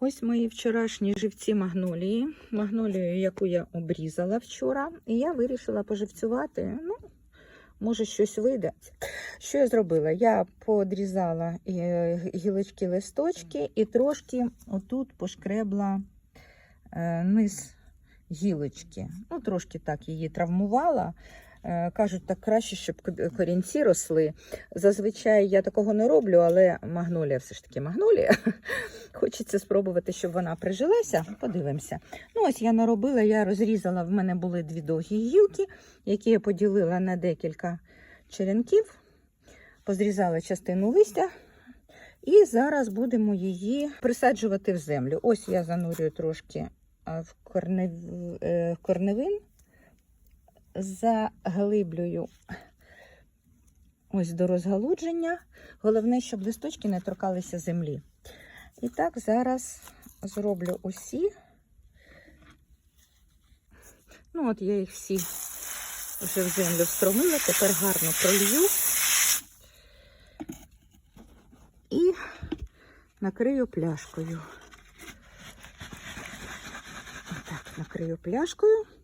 Ось мої вчорашні живці магнолії. Магнолію, яку я обрізала вчора, і я вирішила поживцювати. Ну, може, щось вийде. Що я зробила? Я подрізала е, гілочки листочки і трошки отут пошкребла е, низ гілочки. Ну, трошки так її травмувала. Е, Кажуть, так краще, щоб корінці росли. Зазвичай я такого не роблю, але магнолія все ж таки магнолія. Хочеться спробувати, щоб вона прижилася. Подивимося. Ну, ось я наробила, я розрізала, в мене були дві довгі гілки, які я поділила на декілька черенків, позрізала частину листя. І зараз будемо її присаджувати в землю. Ось я занурюю трошки в е, в корневин, заглиблюю ось до розгалудження. Головне, щоб листочки не торкалися землі. І так, зараз зроблю усі. Ну, от я їх всі вже в землю встромила, тепер гарно пролью і накрию пляшкою. Отак, накрию пляшкою.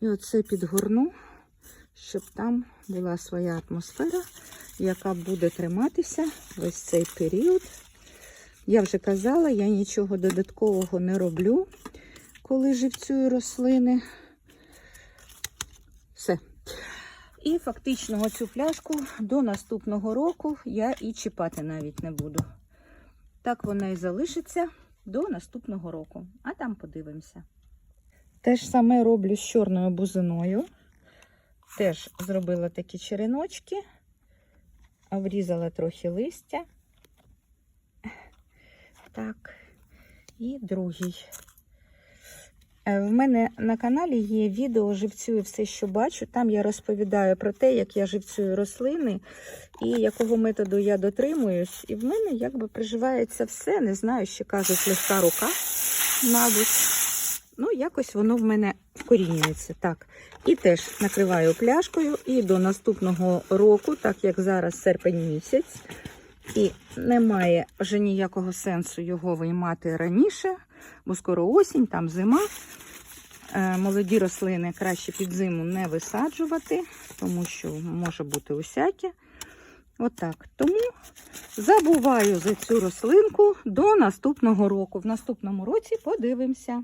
І оце підгорну, щоб там була своя атмосфера, яка буде триматися весь цей період. Я вже казала, я нічого додаткового не роблю, коли живцюю рослини. Все. І фактично оцю пляшку до наступного року я і чіпати навіть не буду. Так вона і залишиться до наступного року. А там подивимося. Те ж саме роблю з чорною бузиною. Теж зробила такі череночки, обрізала трохи листя. Так, і другий. Е, В мене на каналі є відео живцюю все, що бачу. Там я розповідаю про те, як я живцюю рослини і якого методу я дотримуюсь. І в мене якби приживається все. Не знаю, ще кажуть, легка рука, мабуть. Ну, якось воно в мене вкорінюється. Так. І теж накриваю пляшкою. І до наступного року, так як зараз серпень місяць, і немає вже ніякого сенсу його виймати раніше, бо скоро осінь, там зима. Е, Молоді рослини краще під зиму не висаджувати, тому що може бути усяке. Отак. Тому забуваю за цю рослинку до наступного року. В наступному році подивимося.